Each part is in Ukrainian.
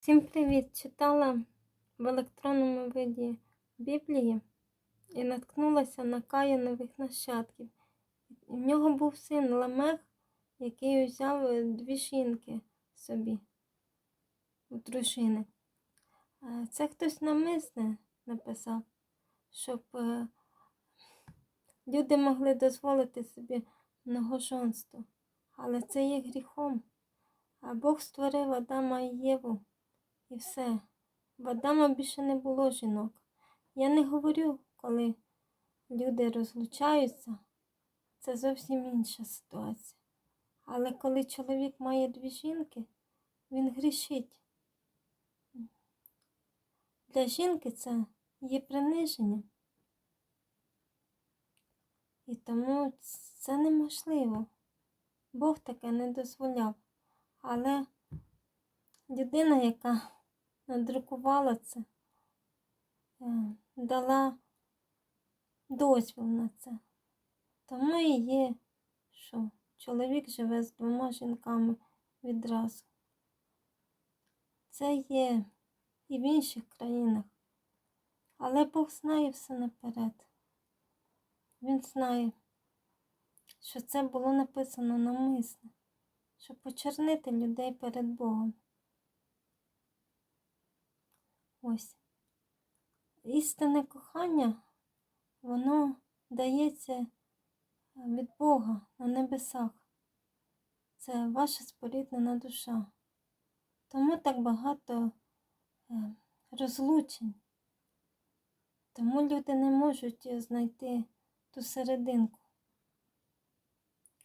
Всім привіт! Читала в електронному виді Біблії і наткнулася на Каїнових нащадків. В нього був син Ламех, який взяв е, дві жінки собі у дружини. Це хтось намисне написав, щоб е, люди могли дозволити собі многожонство. Але це є гріхом. А Бог створив Адама і Єву. І все. В Адама більше не було жінок. Я не говорю, коли люди розлучаються, це зовсім інша ситуація. Але коли чоловік має дві жінки, він грішить. Для жінки це є приниженням. І тому це неможливо. Бог таке не дозволяв. Але людина, яка надрукувала це, е, дала дозвіл на це. Тому і є, що чоловік живе з двома жінками відразу. Це є і в інших країнах. Але Бог знає все наперед. Він знає, що це було написано намисне, щоб почернити людей перед Богом. Ось. Істинне кохання, воно дається від Бога на небесах. Це ваша споріднена душа. Тому так багато е, розлучень. Тому люди не можуть знайти ту серединку.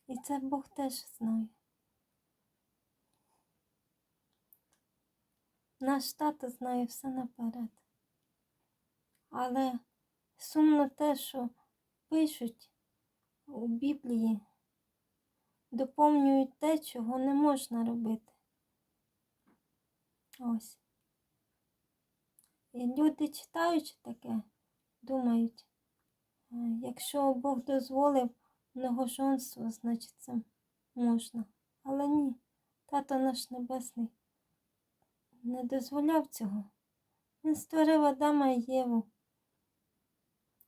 І це Бог теж знає. Наш тато знає все наперед. Але сумно те, що пишуть у Біблії, доповнюють те, чого не можна робити. Ось. І люди, читаючи таке, думають, «Е, якщо Бог дозволив многожонство, значить це можна. Але ні, тато наш небесний не дозволяв цього. Він створив Адама і Єву.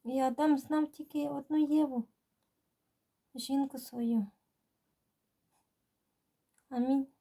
І Адам знав тільки одну Єву, жінку свою. Амінь.